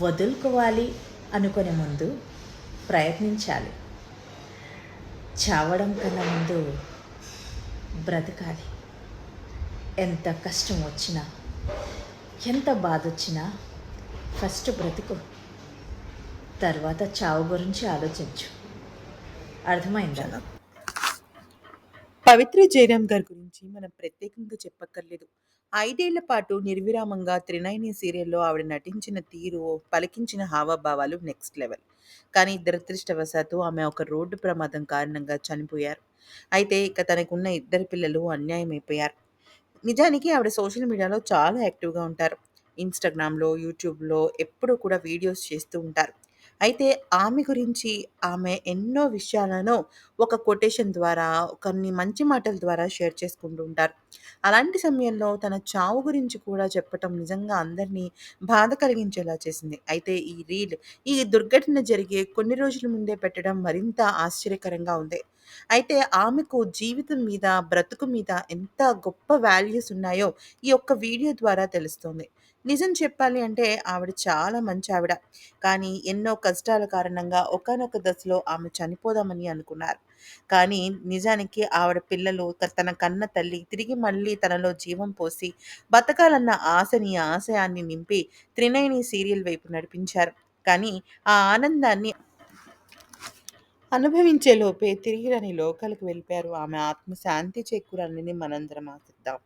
వదులుకోవాలి అనుకునే ముందు ప్రయత్నించాలి. చావడం కన్నా ముందు బ్రతకాలి. ఎంత కష్టం వచ్చినా ఎంత బాధ వచ్చినా ఫస్ట్ బ్రతుకు. తర్వాత చావు గురించి ఆలోచించు. అర్థమైందా? పవిత్ర జయరామ్ గారి గురించి మనం ప్రత్యేకంగా చెప్పక్కర్లేదు. ఐదేళ్ళ పాటు నిర్విరామంగా త్రినయని సీరియల్లో ఆవిడ నటించిన తీరు పలికించిన హావభావాలు నెక్స్ట్ లెవెల్. కానీ దురదృష్టవశాత్తు ఆమె ఒక రోడ్డు ప్రమాదం కారణంగా చనిపోయారు. అయితే ఇక తనకున్న ఇద్దరు పిల్లలు అన్యాయమైపోయారు నిజానికి ఆవిడ సోషల్ మీడియాలో చాలా యాక్టివ్గా ఉంటారు. ఇన్స్టాగ్రామ్లో యూట్యూబ్లో ఎప్పుడూ కూడా వీడియోస్ చేస్తూ ఉంటారు. అయితే ఆమె గురించి ఆమె ఎన్నో విషయాలను ఒక కొటేషన్ ద్వారా కొన్ని మంచి మాటల ద్వారా షేర్ చేసుకుంటూ ఉంటారు. అలాంటి సమయంలో తన చావు గురించి కూడా చెప్పటం నిజంగా అందరినీ బాధ కలిగించేలా చేసింది. అయితే ఈ రీల్ ఈ దుర్ఘటన జరిగే కొన్ని రోజుల ముందే పెట్టడం మరింత ఆశ్చర్యకరంగా ఉంది. అయితే ఆమెకు జీవితం మీద బ్రతుకు మీద ఎంత గొప్ప వాల్యూస్ ఉన్నాయో ఈ ఒక్క వీడియో ద్వారా తెలుస్తుంది. నిజం చెప్పాలి అంటే ఆవిడ చాలా మంచి ఆవిడ. కానీ ఎన్నో కష్టాల కారణంగా ఒకానొక దశలో ఆమె చనిపోదామని అనుకున్నారు. కానీ నిజానికి ఆవిడ పిల్లలు తన కన్న తల్లి తిరిగి మళ్ళీ తనలో జీవం పోసి బతకాలన్న ఆశని ఆశయాన్ని నింపి త్రినయని సీరియల్ వైపు నడిపించారు. కానీ ఆ ఆనందాన్ని అనుభవించే లోపే తిరిగి రాని లోకాలకు వెళ్ళిపోయారు ఆమె. ఆత్మ శాంతి చేకూరాలని మనందరం ఆశిద్దాం.